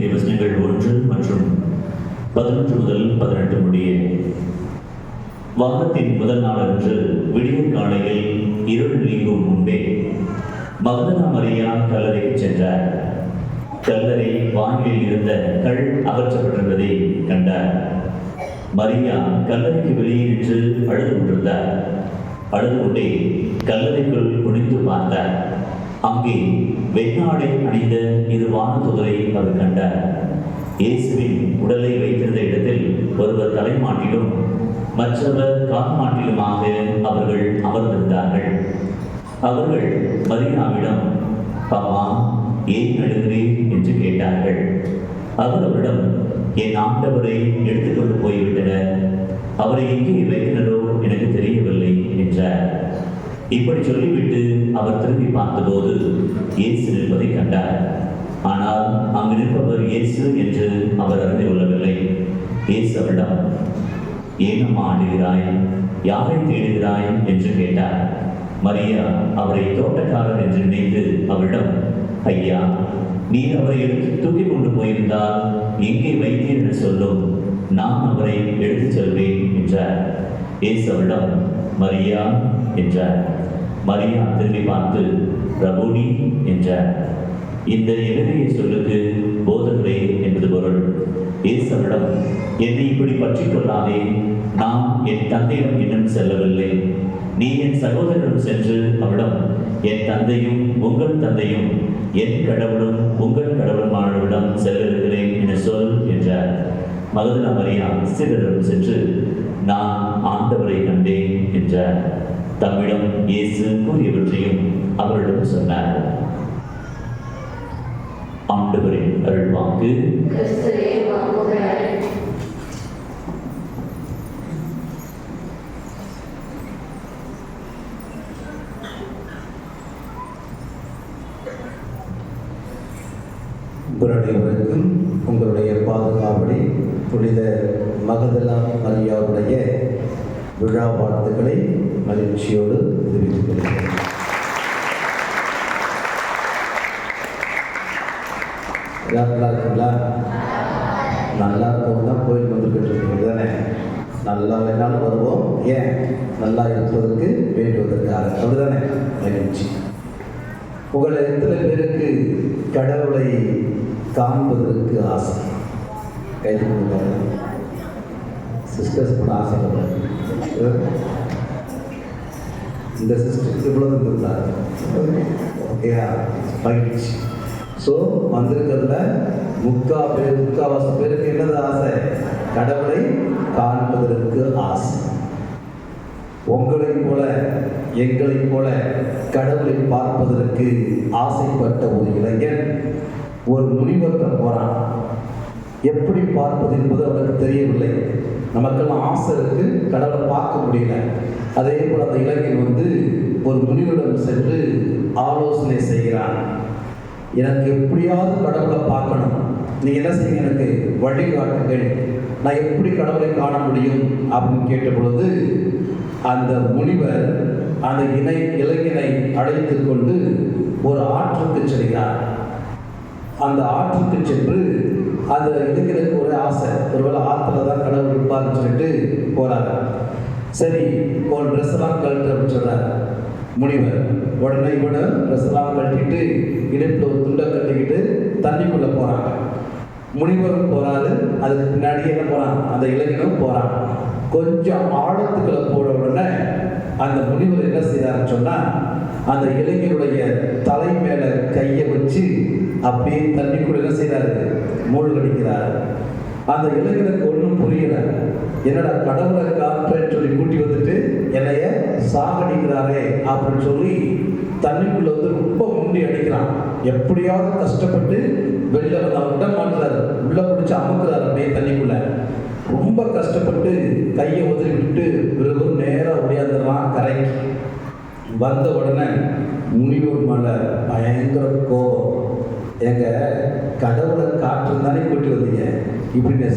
வேண்டிய வசனங்கள் ஒன்று மற்றும் பதினொன்று முதல் பதினெட்டு முடிய. வாரத்தின் முதல் நாளன்று விடிய காலையில் இருள் நீங்கும் முன்பே மகதனா மரியா கல்லறைக்கு சென்றார். கல்லறை வாங்கில் இருந்த கல் அகற்றப்பட்டிருந்ததை கண்டார். மரியா கல்லறைக்கு வெளியே நின்று அழுது கொண்டிருந்தார். அழுது கொண்டே கல்லறைக்குள் குனிந்து பார்த்தார். அங்கே வெண்ணாடை அணிந்த இரு வானதுதரை அவர் கண்டார். இயேசுவின் உடலை வைத்திருந்த இடத்தில் ஒருவர் தலைமாட்டிலும் மற்றவர் கால்மாட்டிலுமாக அவர்கள் அமர்ந்திருந்தார்கள். அவர்கள் மரியாவிடம் அம்மா ஏன் அழுகிறேன் என்று கேட்டார்கள். அவர் அவரிடம் என் ஆண்டவரை எடுத்துக்கொண்டு போய்விட்டனர். அவரை எங்கே வைத்தனரோ எனக்கு தெரியவில்லை என்றார். இப்படி சொல்லிவிட்டு அவர் திரும்பி பார்த்தபோது இயேசு நிற்பதை கண்டார். ஆனால் அங்கு நிற்பவர் இயேசு என்று அவர் அறிந்து கொள்ளவில்லை. இயேசு அவரிடம் ஏனம்மா ஆடுகிறாய் யாரை தேடுகிறாய்? என்று கேட்டார். மரியா அவரை தோட்டக்காரர் என்று நினைத்து அவரிடம் ஐயா நீர் அவரை எடுத்து தூக்கி கொண்டு போயிருந்தால் எங்கே வைத்தீர் என்று சொல்லும். நான் அவரை எடுத்துச் செல்வேன் என்றார். இயேசு அவரிடம் மரியா என்றார். மரியா திரும்பி பார்த்து ரபுனி என்றார் இந்த எளிமைய சொல்லுக்கு போதகரே என்பது பொருள். இயேசவிடம் என்னை இப்படி பற்றி கொள்ளாதே நான் என் தந்தையிடம் இன்னும் செல்லவில்லை. நீ என் சகோதரரிடம் சென்று அவரிடம் என் தந்தையும் உங்கள் தந்தையும் என் கடவுளும் உங்கள் கடவுளுமானவரிடம் செல்லிருக்கிறேன் என சொல் என்றார். மகதனா மரியா சிலரிடம் சென்று நான் ஆண்டவரை கண்டேன் என்றார். தம்மிடம் இயேசு கூறியவற்றையும் அவரிடம் சொன்னார். ஆண்டவரின் அருள்வாக்கு. உங்களுடையவருக்கும் உங்களுடைய பாதுகாவலி புனித மகதலா மரியாவுடைய விழா வாழ்த்துக்களை மகிழ்ச்சியோடு தெரிவித்துக் கொள்கிறேன். நல்லா இருக்குங்களா? நல்லா இருக்கவங்க தான் கோயில் வந்துக்கிட்டு இருக்கீங்க தானே? நல்லா வேணாலும் வருவோம். ஏன்? நல்லா இருப்பதற்கு வேண்டுவதற்காக. அப்படிதானே மகிழ்ச்சி. உங்களை எத்தனை பேருக்கு கடவுளை காண்பதற்கு ஆசை? கைது கொடுப்பாங்க சிஸ்டர்ஸ் கூட ஆசைப்படுறாங்க. இந்த சிஸ்டம் இவ்வளோ இருந்தாங்க ஓகேயா மகிழ்ச்சி. ஸோ வந்திருக்கிறதுல முக்கா பேர் முக்காவாசி பேருக்கு என்னது ஆசை? கடவுளை காண்பதற்கு ஆசை. உங்களைப் போல எங்களைப் போல கடவுளை பார்ப்பதற்கு ஆசைப்பட்ட ஒரு இளைஞன் ஒரு முனிவர்கிட்ட போறான். எப்படி பார்ப்பது என்பது அவனுக்கு தெரியவில்லை. நமக்கெல்லாம் ஆசை இருக்கு கடவுளை பார்க்க முடியல. அதே போல் அந்த இளைஞன் வந்து ஒரு முனிவிடம் சென்று ஆலோசனை செய்கிறான். எனக்கு எப்படியாவது கடவுளை பார்க்கணும். நீ என்ன செய்யுங்க எனக்கு வழிகாட்டுங்கள். நான் எப்படி கடவுளை காண முடியும்? அப்படின்னு கேட்ட பொழுது அந்த முனிவர் அந்த இணை இளைஞனை அழைத்து கொண்டு ஒரு ஆற்றுக்கு செல்கிறார். அந்த ஆற்றுக்கு சென்று அந்த இளைஞனுக்கு ஒரு ஆசை ஒருவேளை ஆற்றுல தான் கடவுள் இருப்பார்னு சொல்லிட்டு போறாரு. சரி ஒரு ட்ரெஸ் எல்லாம் கழட்டு அப்படின்னு சொல்றாரு. முனிவர் உடனே இவனை ட்ரெஸ் எல்லாம் கழட்டிட்டு இடுப்பில் ஒரு துண்டை கட்டிக்கிட்டு தண்ணிக்குள்ளே போகிறாங்க முனிவரும் போகிறாரு அதுக்கு பின்னாடி என்ன போகிறான் அந்த இளைஞனும் போகிறான் கொஞ்சம் ஆழத்துக்குள்ள போன உடனே அந்த முனிவர் என்ன செய்கிறாருன்னு சொன்னால் அந்த இளைஞருடைய தலை மேலே கையை வச்சு அப்படியே தண்ணிக்குள்ள என்ன செய்கிறாரு மூழ்கடிக்கிறார். அந்த இளைஞனுக்கு ஒன்றும் புரியல. என்னடா கடவுளை காப்பேன்னு சொல்லி கூட்டி வந்துட்டு என்னைய சாகடிக்கிறாரே அப்படின்னு சொல்லி தண்ணிக்குள்ள வந்து ரொம்ப முண்டி அடிக்கிறான். எப்படியாவது கஷ்டப்பட்டு வெளியில் வந்து அவன் விட மாட்டுறாரு. உள்ள பிடிச்சி அமுக்குறாரு அப்படியே தண்ணிக்குள்ள. ரொம்ப கஷ்டப்பட்டு கையை உதறி விட்டு பிறகு நேரம் உடையாந்துடுறான் கரைக்கு. வந்த உடனே முனிவர் மேலே பயங்கர கோபம். எங்க கடவுளை காற்று தானே கூட்டி வந்தீங்க. இப்படி நீ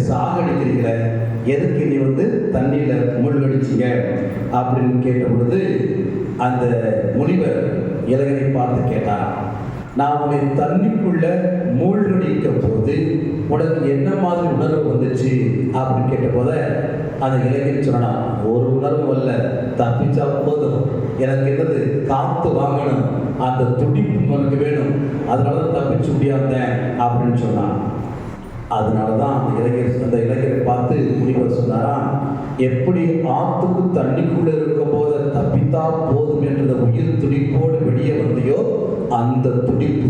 எதுக்கு நீ வந்து தண்ணியில் மூழ்கடிச்சிங்க? அப்படின்னு கேட்ட பொழுது அந்த முனிவர் இளைஞனை பார்த்து கேட்டார் நான் உன்னை தண்ணிக்குள்ள மூழ்கடிக்க போது உனக்கு என்ன மாதிரி உணர்வு வந்துச்சு? அப்படின்னு கேட்ட போத அந்த இளைஞன் சொன்னான் ஒரு உணர்வு அல்ல தப்பிச்சா போதும். எனக்கு என்னது காத்து வாங்கணும் அந்த துடிப்பு உனக்கு வேணும் அதனால தான் தப்பிச்சு முடியாத அப்படின்னு சொன்னான். அதனால தான் பார்த்து முனிவர் சொன்னாராம் எப்படி ஆத்துக்கு தண்ணிக்குள்ள இருக்கும் போது தப்பித்தா போதும் என்ற உயிர் துடிப்போடு வெளியே வந்தையோ அந்த துடிப்பு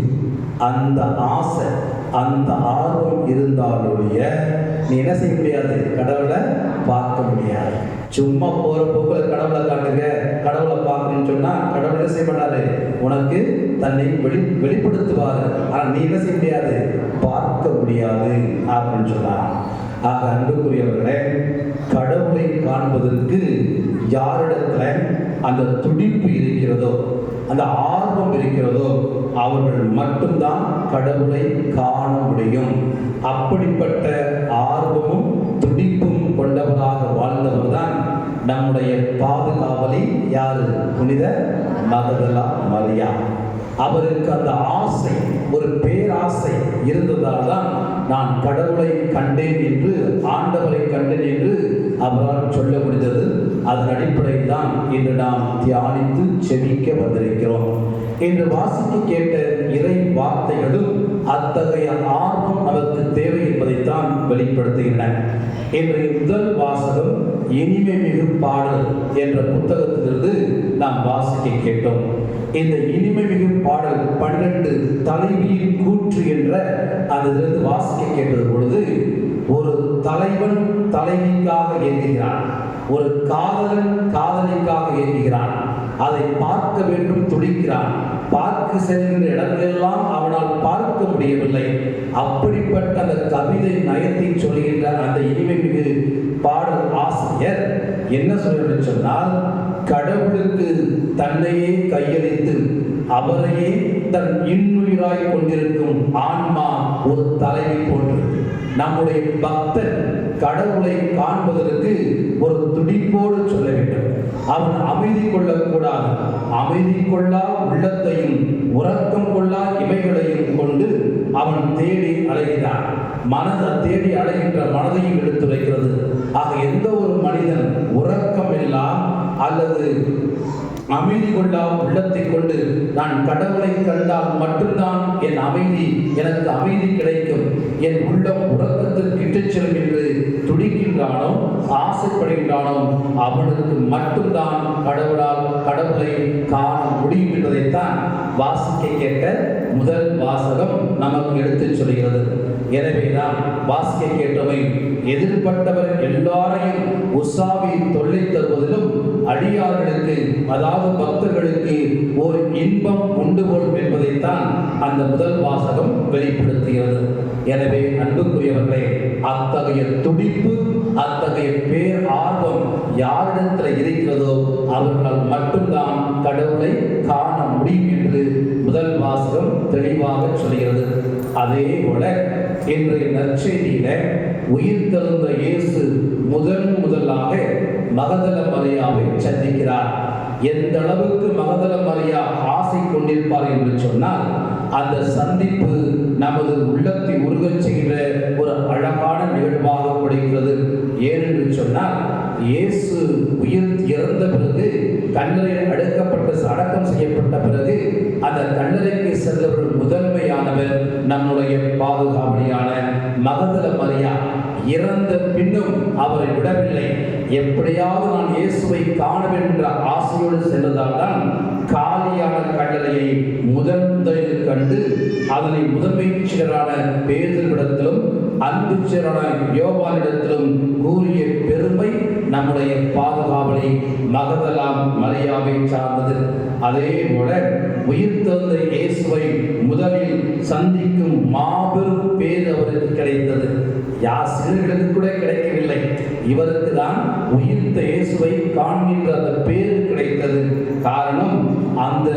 அந்த ஆசை அந்த ஆர்வம் இருந்தாலுடைய நீ என்ன செய்ய முடியாது? கடவுளை பார்க்க முடியாது. சும்மா போற போக்குல கடவுளை காட்டுங்க கடவுளை பார்க்கணும்னு சொன்னா கடவுள் என்ன செய்ய மாட்டாரு? உனக்கு தன்னை வெளி வெளிப்படுத்துவாரு. ஆனா நீ என்ன செய்ய முடியாது? பார்க்க முடியாது அப்படின்னு சொன்னார் ஆக அன்புக்குரியவர்களே கடவுளை காண்பதற்கு யாரிடத்துல அந்த துடிப்பு இருக்கிறதோ அந்த ஆர்வம் இருக்கிறதோ அவர்கள் மட்டும்தான் கடவுளை காண முடியும். அப்படிப்பட்ட ஆர்வமும் துடிப்பும் கொண்டவராக வாழ்ந்தவர் தான் நம்முடைய பாதுகாவலி யாரு? புனித மகதலா மரியா. அவருக்கு அந்த ஆசை ஒரு பேராசை இருந்ததால் தான் நான் கடவுளை கண்டேன் என்று ஆண்டவரை கண்டேன் என்று அவரால் சொல்ல முடிந்தது. அதன் அடிப்படையில் தான் இன்று நாம் தியானித்து செவிக்க வந்திருக்கிறோம். இன்று வாசித்து கேட்ட இறை வார்த்தைகளும் அத்தகைய ஆர்வம் அதற்கு தேவை என்பதைத்தான் வெளிப்படுத்துகின்றன. இன்றைய முதல் வாசகம் இனிமை மிகு பாடல் என்ற புத்தகத்திலிருந்து நாம் வாசிக்க கேட்டோம். இந்த இனிமை மிகு பாடல் பன்னெண்டு தலைவியின் கூற்று என்ற அதிலிருந்து வாசிக்க கேட்டது பொழுது ஒரு தலைவன் தலைவிக்காக இயங்குகிறான் ஒரு காதலன் காதலிக்காக இயங்குகிறான் அதை பார்க்க வேண்டும் துடிக்கிறான். பார்க்க செல்கின்ற இடங்களெல்லாம் அவனால் பார்க்க முடியவில்லை. அப்படிப்பட்ட அந்த கவிதை நயத்தை சொல்கின்ற அந்த இனிமை மிகு பாடல் ஆசிரியர் என்ன சொல்ல சொன்னால் கடவுளுக்கு தன்னையே கையளித்து அவரையே தன் இன்னுயிராய் கொண்டிருக்கும் ஆன்மா ஒரு தலைவி போன்று நம்முடைய பக்தன் கடவுளை காண்பதற்கு ஒரு துடிப்போடு சொல்ல வேண்டும். அவன் அமைதி கொள்ளக்கூடாது அமைதி கொள்ளா உள்ளத்தையும் உறக்கம் கொள்ளா இமைகளையும் கொண்டு அவன் தேடி அலைகிறான். மனதை தேடி அலைகின்ற மனதையும் எடுத்துரைக்கிறது ஆக எந்த ஒரு மனிதன் உறக்கம் எல்லாம் அல்லது அமைதி கொண்டா உள்ளத்தை கொண்டு நான் கடவுளை கண்டால் மட்டும்தான் என் அமைதி எனக்கு அமைதி கிடைக்கும். என் உள்ளம் உறக்கத்திற்கு இட்டுச் செல்கின்றது என்று துடிக்கின்றானோ ஆசைப்படுகின்றானோ அவனுக்கு மட்டும்தான் கடவுளால் கடவுளை காண முடியும் என்பதைத்தான் வாசிக்க கேட்ட முதல் வாசகம் நமக்கு எடுத்துச் சொல்கிறது. எனவேதான் வாசிக்க கேட்டவை எதிர்பட்டவர் எல்லாரையும் உற்சாவி தொல்லை தருவதிலும் அடியார்களுக்கு அதாவது பக்தர்களுக்கு ஒரு இன்பம் உண்டு போல் அந்த முதல் வாசகம் வெளிப்படுத்துகிறது எனவே அன்புக்குரியவர்களே அத்தகைய துடிப்பு அத்தகைய பேர் ஆர்வம் யாரிடத்தில் இருக்கிறதோ அவர்களால் மட்டும்தான் கடவுளை காண முடியும் என்று முதல் வாசகம் தெளிவாக சொல்கிறது. அதே போல இன்றைய நற்செய்தியில உயிர் தெழுந்த இயேசு முதன் முதலாக மகதல மரியாவை சந்திக்கிறார். எந்த அளவுக்கு மகதல மரியா ஆசை கொண்டிருப்பார் என்று சொன்னால் அந்த சந்திப்பு நமது உள்ளத்தை உருகச் செய்கிற ஒரு அழகான நிகழ்வாக கொடுக்கிறது. ஏனென்று சொன்னால் இயேசு உயிர் இறந்த பிறகு கல்லறையில் அடுக்கப்பட்ட அடக்கம் செய்யப்பட்ட பிறகு அந்த கல்லறைக்கு சென்றவர்கள் முதன்மையானவர் நம்முடைய பாதுகாவலியான மகதல மரியா. இறந்த பின்னும் அவரை விடவில்லை. எப்படியாவது நான் இயேசுவை காண வேண்டும் என்ற ஆசையோடு சென்றதால் தான் காலியான கட்டளையை முதன் முதலில் கண்டு அதனை முதன்மை சீடரான பேதரிடத்திலும் அன்பு சீடரான யோவானிடத்திலும் கூறிய பெருமை நம்முடைய பாதுகாவலை மகதலாம் மலையாவை சார்ந்தது. அதே போல உயிர்த்தந்த இயேசுவை முதலில் சந்திக்கும் மாபெரும் பேர் அவருக்கு கிடைத்தது. யாசிரியர்களுக்கு கூட கிடைக்கவில்லை. இவருக்கு தான் உயிர்த்த இயேசுவை காண்கின்ற அந்த பேர் கிடைத்தது. காரணம் அந்த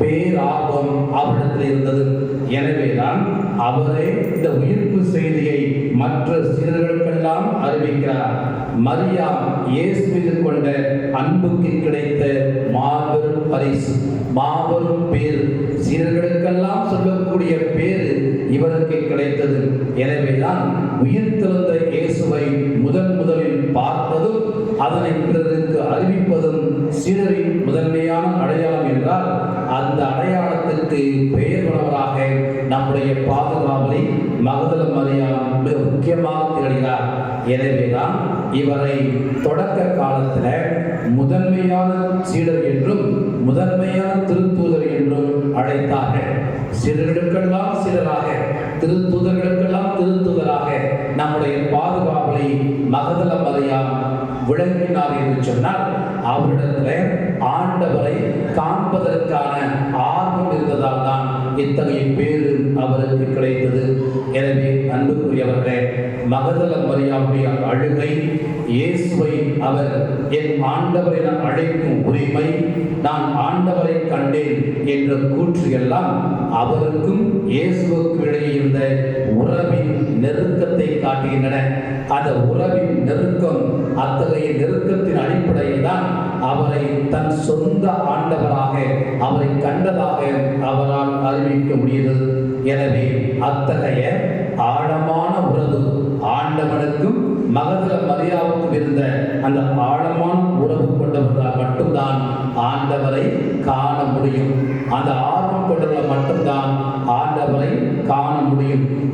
பேராபம் அவரிடத்தில் இருந்தது. எனவேதான் அவரே இந்த உயிர்ப்பு செய்தியை மற்ற சிலர்களுக்கெல்லாம் அறிவிக்கிறார். மரியா இயேசு மீது கொண்ட அன்புக்கு கிடைத்த மாபெரும் பரிசு மாபெரும் பேர். சீரர்களுக்கெல்லாம் சொல்லக்கூடிய பேரு இவருக்கு கிடைத்தது. எனவேதான் உயிர்த்தெழுந்த இயேசுவை முதன் முதலில் பார்ப்பதும் அதனை பிறருக்கு அறிவிப்பதும் சீரரின் முதன்மையான அடையாளம் என்றால் அந்த அடையாளத்திற்கு பெயர் கொண்டவராக நம்முடைய பாதுகாவலை மகதல மரியாதை மிக முக்கியமாக திகழ்கிறார். எனவேதான் இவரை தொடக்க காலத்துல முதன்மையான சீடர் என்றும் முதன்மையான திருத்தூதர் என்றும் அழைத்தார்கள். சிலர்களுக்கெல்லாம் சிலராக திருத்தூதர்களுக்கெல்லாம் திருத்தூதராக நம்முடைய பாதுகாவலை மகதல மரியாம் விளங்கினார் என்று சொன்னால் அவரிடத்துல ஆண்டவரை காண்பதற்கான ஆர்வம் இருந்ததால் தான் இத்தகைய பேரு அவருக்கு கிடைத்தது. எனவே அன்புக்குரியவர்களே மகதல மரியாவுடைய அழுகை இயேசுவை அவர் என் ஆண்டவரை நான் அழைக்கும் உரிமை நான் ஆண்டவரை கண்டேன் என்ற கூற்று எல்லாம் அவருக்கும் இயேசுவுக்கும் இடையே இருந்த உறவின் நெருக்கத்தை காட்டுகின்றன. அந்த உறவின் நெருக்கம் அத்தகைய நெருக்கத்தின் அடிப்படையில் தான் அவரை தன் சொந்த ஆண்டவராக அவரை கண்டதாக அவரால் அறிவிக்க முடியுது. எனவே அத்தகைய ஆழமான உறவு ஆண்டவனுக்கும் மகத மரியாவுக்கும் இருந்த அந்த ஆழமான உறவு கொண்டவர்களால் மட்டும்தான் ஆண்டவரை காண முடியும். அந்த ஆர்வம் கொண்டவர்கள் மட்டும்தான்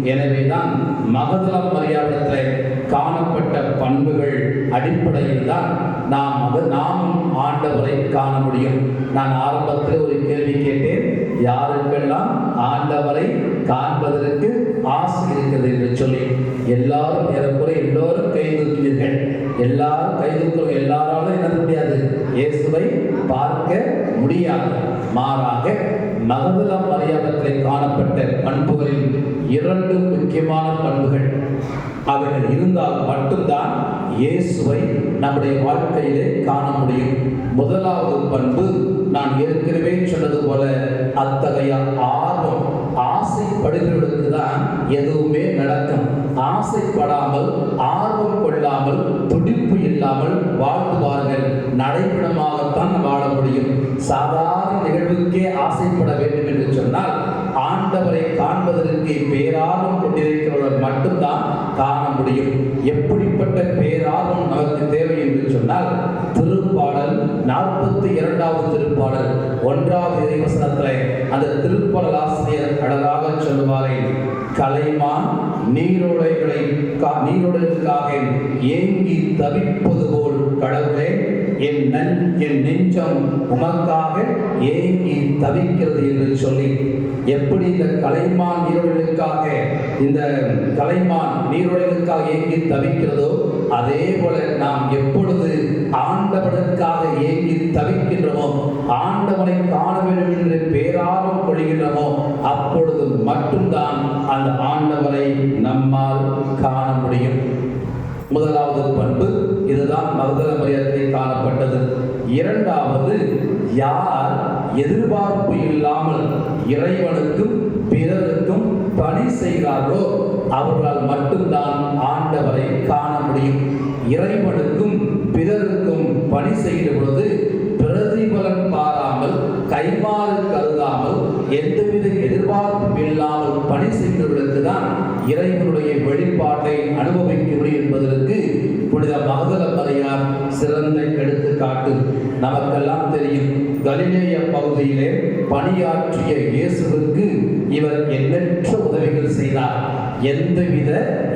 எனவேதான் மகதுல மரியாதத்தில் காணப்பட்ட பண்புகள் அடிப்படையில் தான் நாம் அது நாமும் ஆண்டவரை காண முடியும். நான் ஆரம்பத்தில் ஒரு கேள்வி கேட்டேன். யாருக்கெல்லாம் ஆண்டவரை காண்பதற்கு ஆசை இருக்கிறது என்று சொல்லி. எல்லாரும் ஏறக்குறை எல்லோரும் கைதூக்கினீர்கள் எல்லாரும் கைதூக்கிறோம் எல்லாராலும் என்ன முடியாது? இயேசுவை பார்க்க முடியாது. மாறாக மகதுல மரியாதத்தில் காணப்பட்ட பண்புகளில் இரண்டு முக்கியமான பண்புகள். அவைகள் இருந்தால் மட்டும்தான் இயேசுவை நம்முடைய வாழ்க்கையிலே காண முடியும். முதலாவது பண்பு நான் ஏற்கனவே சொன்னது போல அத்தகைய ஆர்வம் ஆசைப்படுகிறவர்களுக்கு தான் எதுவுமே நடக்கும். ஆசைப்படாமல் ஆர்வம் கொள்ளாமல் துடிப்பு இல்லாமல் வாழ்ந்துவார்கள். நடைபெணமாகத்தான் வாழ முடியும். சாதாரண நிகழ்வுக்கே ஆசைப்பட வேண்டும் என்று சொன்னால் ஆண்டவரை காண்பதற்கு பேரார்வம் கொண்டிருக்கிறவர்கள் மட்டும்தான் காண முடியும். எப்படிப்பட்ட பேரார்வம் நமக்கு தேவை என்று சொன்னால் திருப்பாடல் நாற்பத்தி இரண்டாவது திருப்பாடல் ஒன்றாவது இறைவசனத்தில் அந்த திருப்பாடல் ஆசிரியர் அழகாக சொல்லுவாரே கலைமான் நீரோடைகளை கா- நீரோடைகளுக்காக ஏங்கி தவிப்பது போல் கடவுளே என் நன் என் நெஞ்சம் உமக்காக ஏங்கி தவிக்கிறது என்று சொல்லி எப்படி இந்த கலைமான் நீரோடைகளுக்காக இந்த கலைமான் நீரோடைகளுக்காக ஏங்கி தவிக்கிறதோ அதே போல நாம் எப்பொழுது ஆண்டவனுக்காக ஏங்கி தவிக்கின்றோமோ ஆண்டவனை காண வேண்டும் என்று பேரார்வம் கொள்கின்றோமோ அப்பொழுது மட்டும்தான் அந்த ஆண்டவரை நம்மால் காண முடியும். முதலாவது பண்பு இதுதான் மகதல மரியாதையில் காணப்பட்டது. இரண்டாவது யார் எதிர்பார்ப்பு இல்லாமல் இறைவனுக்கும் பிறருக்கும் பணி செய்கிறார்களோ அவர்களால் மட்டும்தான் ஆண்டவரை காண முடியும். இறைவனுக்கும் பிறருக்கும் பணி செய்கிற பொழுது பிரதிபலன் பாராமல் கைமாறு கருதாமல் எந்தவித எதிர்பார்ப்பும் இல்லாமல் பணி செய்கிறவர்களுக்கு தான் இறைவனுடைய வெளிப்பாட்டை அனுபவிக்க முடியும் என்பதற்கு புனித மகதல சிறந்த எடுத்துக்காட்டு. நமக்கெல்லாம் தெரியும் கலிலேய பகுதியிலே பணியாற்றிய இயேசுவுக்கு இவர் எண்ணற்ற உதவிகள் செய்தார். எந்தவித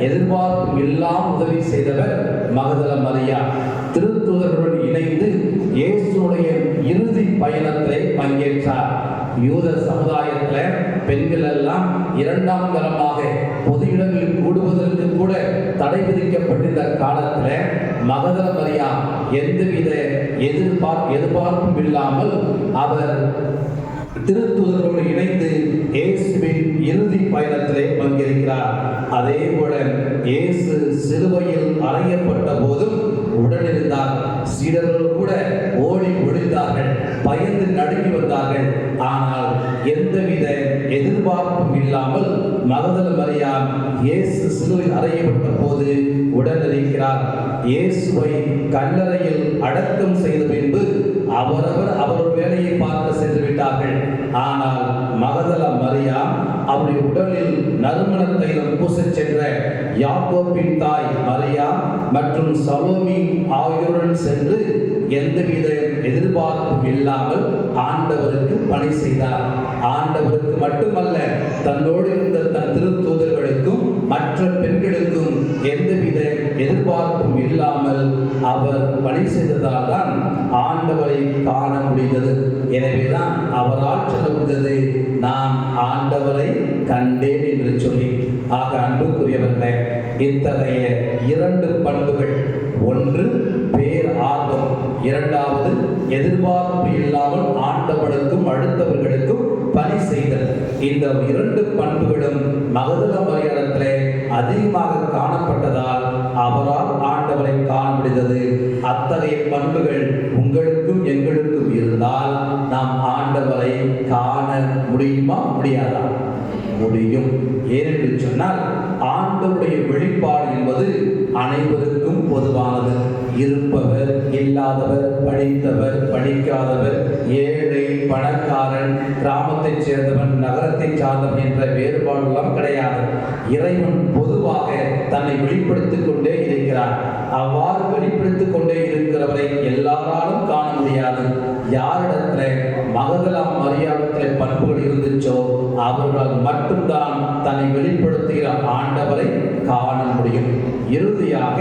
எதிர்பார்ப்பும் இல்லாமல் உதவி செய்தவர் மகதல மரியா திருத்துதருடன் இணைந்து இயேசுடைய இறுதி பயணத்திலே பங்கேற்றார். யூத சமுதாயத்தில் பெண்கள் எல்லாம் இரண்டாம் தரமாக பொது இடங்களில் கூடுவதற்கு கூட தடை விதிக்கப்பட்டிருந்த காலத்தில் மகதல மரியா எந்தவித எதிர்பார் எதிர்பார்ப்பும் இல்லாமல் அவர் திருத்துவதோடு இணைந்து இயேசுவின் இறுதி பயணத்திலே பங்கேற்கிறார். அதே போல இயேசு சிலுவையில் அறையப்பட்ட போதும் உடனிருந்தார் சீடர்கள் கூட ஓடி ஒழிந்தார்கள் பயந்து நடுங்கி வந்தார்கள். ஆனால் எந்தவித எதிர்பார்ப்பும் இல்லாமல் மகதல மரியாம் இயேசு சிலுவையில் அறையப்பட்ட போது உடனிருக்கிறார் இயேசுவை கல்லறையில் அடக்கம் செய்த பின்பு அவரவர் அவர் வேலையை பார்க்க சென்று விட்டார்கள். ஆனால் மகதல மரியா அவருடைய உடலில் நறுமண தைலம் பூசச் சென்ற யாக்கோப்பின் தாய் மரியா மற்றும் சலோமி ஆகியோருடன் சென்று எந்தவித எதிர்பார்ப்பும் இல்லாமல் ஆண்டவருக்கு பணி செய்தார். ஆண்டவருக்கு மட்டுமல்ல தன்னோடு இருந்த தன் திருத்தூதர்களுக்கும் மற்ற பெண்களுக்கும் எந்தவித எதிர்பார்ப்பும் இல்லாமல் அவர் பணி செய்ததால் தான் ஆண்டவரை காண முடிந்தது. எனவேதான் அவரால் சொல்ல முடிந்தது நான் ஆண்டவரை கண்டேன் என்று சொல்லி. ஆக அன்புக்குரியவர்களே இத்தகைய இரண்டு பண்புகள் ஒன்று பேர் ஆர்வம் இரண்டாவது எதிர்பார்ப்பு இல்லாமல் ஆண்டவர்களுக்கும் அடுத்தவர்களுக்கும் பணி செய்தல். இந்த இரண்டு பண்புகளும் மகதல மலையாளத்திலே அதிகமாக காணப்பட்டதால் அவரால் ஆண்டவரை காண முடிந்தது அத்தகைய பண்புகள் உங்களுக்கும் எங்களுக்கும் இருந்தால் நாம் ஆண்டவரை காண முடியுமா? முடியாதா? முடியும். ஏனென்று சொன்னால் ஆண்டவருடைய வெளிப்பாடு என்பது அனைவருக்கும் பொதுவானது. இருப்பவர் இல்லாதவர் படித்தவர் படிக்காதவர் ஏழை பணக்காரன் கிராமத்தைச் சேர்ந்தவன் நகரத்தை சார்ந்தவன் என்ற வேறுபாடெல்லாம் கிடையாது. இறைவன் பொதுவாக தன்னை வெளிப்படுத்திக் கொண்டே இருக்கிறார். அவ்வாறு வெளிப்படுத்திக் கொண்டே இருக்கிறவரை எல்லாராலும் காண முடியாது. யாரிடத்துல மகதலாம் மரியாதத்திலே பண்புகள் இருந்துச்சோ அவர்களால் மட்டும்தான் தன்னை வெளிப்படுத்துகிற ஆண்டவரை காண முடியும். இறுதியாக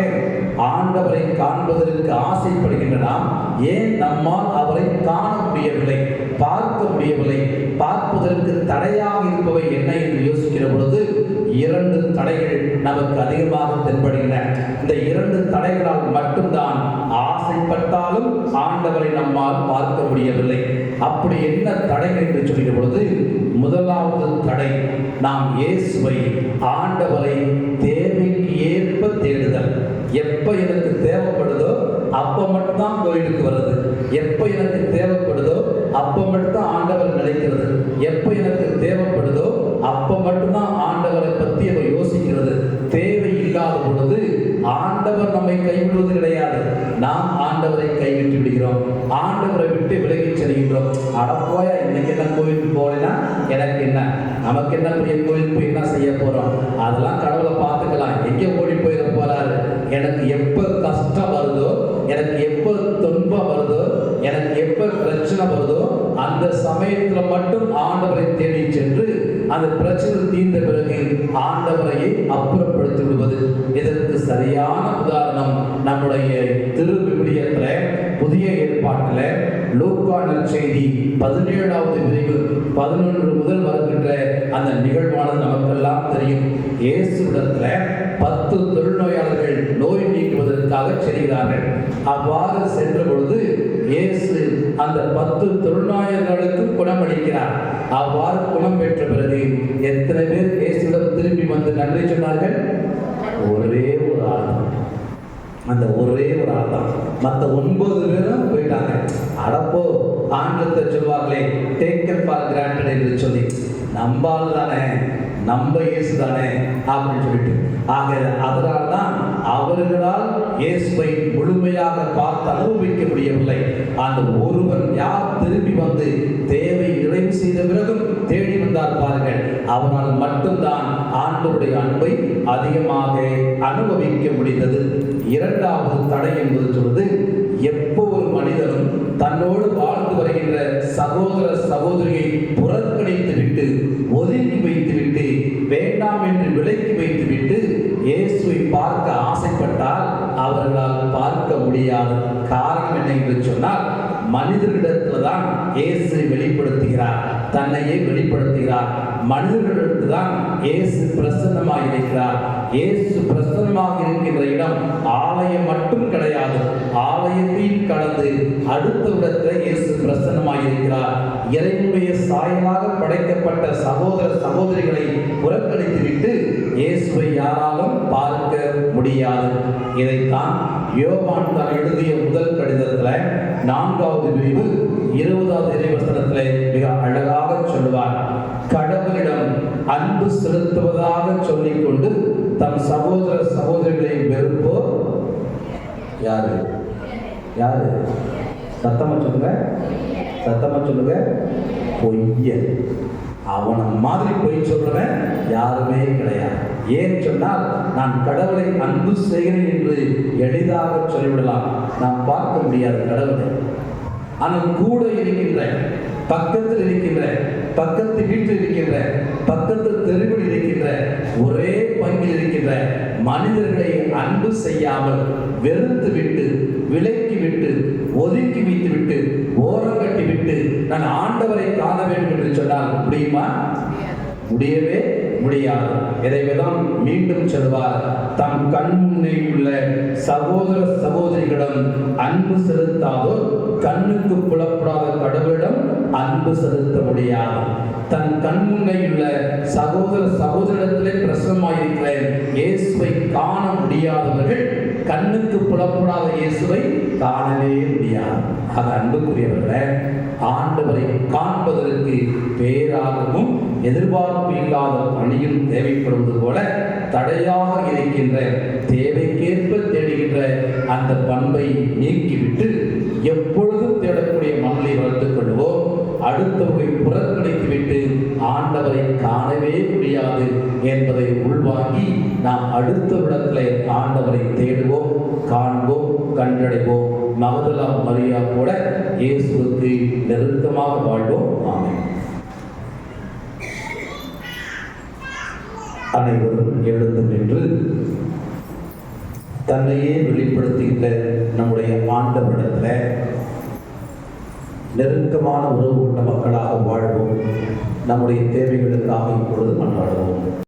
ஆண்டவரை காண்பதற்கு ஆசைப்படுகின்ற நாம் ஏன் நம்மால் அவரை காண முடியவில்லை பார்க்க முடியவில்லை? பார்ப்பதற்கு தடையாக இருப்பவை என்ன என்று யோசிக்கிற பொழுது இரண்டு தடைகள் நமக்கு அதிகமாக தென்படுகின்றன. இந்த இரண்டு தடைகளால் மட்டும்தான் ஆசைப்பட்டாலும் ஆண்டவரை நம்மால் பார்க்க முடியவில்லை. அப்படி என்ன தடைகள் என்று சொல்கிற பொழுது முதலாவது தடை நாம் இயேசுவை ஆண்டவரை தேவைக்கு ஏற்ப தேடுதல் எப்ப எனக்கு தேவைப்படுதோ அப்போ மட்டும்தான் கோயிலுக்கு வருது எப்போ எனக்கு தேவைப்படுதோ அப்போ மட்டும்தான் ஆண்டவர் நினைக்கிறது. எப்போ எனக்கு தேவைப்படுதோ அப்போ மட்டும்தான் ஆண்டவரை பற்றி அவர் யோசிக்கிறது. தேவை இல்லாத பொழுது ஆண்டவர் நம்மை கைவிடுவது கிடையாது. நாம் ஆண்டவரை கைவிட்டு விடுகிறோம். ஆண்டவரை விட்டு விலகி செல்கின்றோம். அடப்போய இன்னைக்கு என்ன கோயிலுக்கு போகலைன்னா எனக்கு என்ன? நமக்கு என்ன பெரிய கோயில் போய் என்ன செய்ய போறோம்? அதெல்லாம் கடவுளை பார்த்துக்கலாம். எங்கே ஓடி போயிட போறாரு. எனக்கு எப்போ கஷ்டம் வருதோ எனக்கு எப்போ துன்பம் வருதோ எனக்கு எப்போ பிரச்சனை வருதோ அந்த சமயத்தில் மட்டும் ஆண்டவரை தேடி சென்று அந்த பிரச்சனை தீர்ந்த பிறகு ஆண்டவரையை அப்புறப்படுத்தி விடுவது இதற்கு சரியான உதாரணம் நம்முடைய திரு புதிய ஏற்பாட்டில் லூக்கான செய்தி பதினேழாவது பிரிவு பதினொன்று முதல் வருகின்ற அந்த நிகழ்வானது நமக்கெல்லாம் தெரியும். இயேசுடத்தில் பத்து தொழுநோயாளர்கள் நோய் நீக்குவதற்காக செல்கிறார்கள். அவ்வாறு சென்ற பொழுது இயேசு அந்த பத்து தொழுநோயாளர்களுக்கு குணமளிக்கிறார். அவ்வாறு குணம் பெற்ற பிறகு எத்தனை பேர் இயேசுடன் திரும்பி வந்து நன்றி சொன்னார்கள்? ஒரே ஒரு ஆள் அந்த ஒரே ஒரு ஆள் தான். மற்ற ஒன்பது பேரும் போயிட்டாங்க. அடப்போ ஆங்கிலத்தை சொல்வார்களே டேக்கன் ஃபார் கிராண்டட் என்று சொல்லி. நம்பால் தானே நம்ம இயேசு தானே அப்படின்னு சொல்லிட்டு. ஆக அதனால் தான் அவர்களால் இயேசுவை முழுமையாக பார்த்து அனுபவிக்க முடியவில்லை அந்த ஒருவன் யார் திரும்பி வந்து தேவை நிறைவு செய்த பிறகும் தேடி வந்தார் பாருங்கள். அவனால் மட்டும்தான் ஆண்டவருடைய அன்பை அதிகமாக அனுபவிக்க முடிந்தது. இரண்டாவது தடை என்பது சொல்வது எப்போ ஒரு மனிதனும் தன்னோடு வாழ்ந்து வருகின்ற சகோதர சகோதரியை விலக்கி வைத்துவிட்டு இயேசுவை பார்க்க ஆசைப்பட்டால் அவர்களால் பார்க்க முடியாது காரணம் என்ன என்று சொன்னால் மனிதர்களிடத்தில் தான் இயேசு வெளிப்படுத்துகிறார் தன்னையே வெளிப்படுத்துகிறார். மனிதர்களிடத்தில் தான் இயேசு பிரசன்னமாக இருக்கிறார் இயேசு பிரசன்னமாக இருக்கின்ற இடம் ஆலயம் மட்டும் கிடையாது. ஆலயத்தையும் கடந்து அடுத்த இடத்துல இயேசு பிரசன்னமாக இருக்கிறார். இறைவனுடைய சாயலாக படைக்கப்பட்ட சகோதர சகோதரிகளை புறக்கணித்துவிட்டு இயேசுவை யாராலும் பார்க்க முடியாது. இதைத்தான் யோவான் தான் எழுதிய முதல் கடிதத்தில் நான்காவது பிரிவு இருபதாவது இறைவசனத்தில் மிக அழகாக சொல்லுவார். கடவுளிடம் அன்பு செலுத்துவதாக சொல்லிக்கொண்டு தம் சகோதர சகோதரிகளை வெறுப்போர் யாரு? யாரு? சத்தமா சொல்லுங்க. சத்தமா சொல்லுங்க. பொய்ய. அவனை மாதிரி பொய் சொல்றவன் யாருமே கிடையாது. ஏன் சொன்னால் நான் கடவுளை அன்பு செய்கிறேன் என்று எளிதாக சொல்லிவிடலாம். நான் பார்க்க முடியாது கடவுளை. ஆனால் கூட இருக்கின்ற பக்கத்தில் இருக்கின்ற பக்கத்து வீட்டில் இருக்கின்ற பக்கத்து தெருவில் இருக்கின்ற ஒரே பங்கில் இருக்கின்ற மனிதர்களை அன்பு செய்யாமல் வெறுத்து விட்டு விலக்கி விட்டு ஒதுக்கி வைத்து விட்டு ஓரங்கட்டி விட்டு நான் ஆண்டவரை காண வேண்டும் என்று சொன்னால் முடியுமா? முடியவே முடியாது. இதைவிதான் மீண்டும் சொல்வார் தம் கண் முன்னே உள்ள சகோதர சகோதரிகளிடம் அன்பு செலுத்தாதோ கண்ணுக்கு புலப்படாத கடவுளிடம் அன்பு செலுத்த முடியாது. தன் கண் முன்னே உள்ள சகோதர சகோதரிடத்திலே பிரசனமாயிருக்கிறேன் இயேசுவை காண முடியாதவர்கள் கண்ணுக்கு புலப்படாத இயேசுவை காணவே முடியாது. அது அன்புக்குரியவர்களே ஆண்டவரை காண்பதற்கு பேராகவும் எதிர்பார்ப்பு இல்லாத பணியும் தேவைப்படுவது போல தடையாக இருக்கின்ற தேவைக்கேற்ப தேடுகின்ற அந்த பண்பை நீக்கிவிட்டு எப்பொழுதும் தேடக்கூடிய மனதை வளர்த்துக் கொள்வோம் அடுத்தவரை புறக்கணித்து ஆண்டவரை காணவே முடியாது என்பதை உள்வாங்கி நாம் அடுத்த இடத்துல ஆண்டவரை தேடுவோம். காண்போம் கண்டடைவோம். மகதலா மரியா கூட இயேசுக்கு நெருக்கமாக வாழ்வோம். ஆமை அனைவரும் எழுந்து நின்று தன்னையே வெளிப்படுத்துகின்ற நம்முடைய ஆண்டவரிடத்தில் நெருக்கமான உறவு கொண்ட மக்களாக வாழ்வோம். நம்முடைய தேவைகளுக்காக இப்பொழுது மன்றாடுவோம்.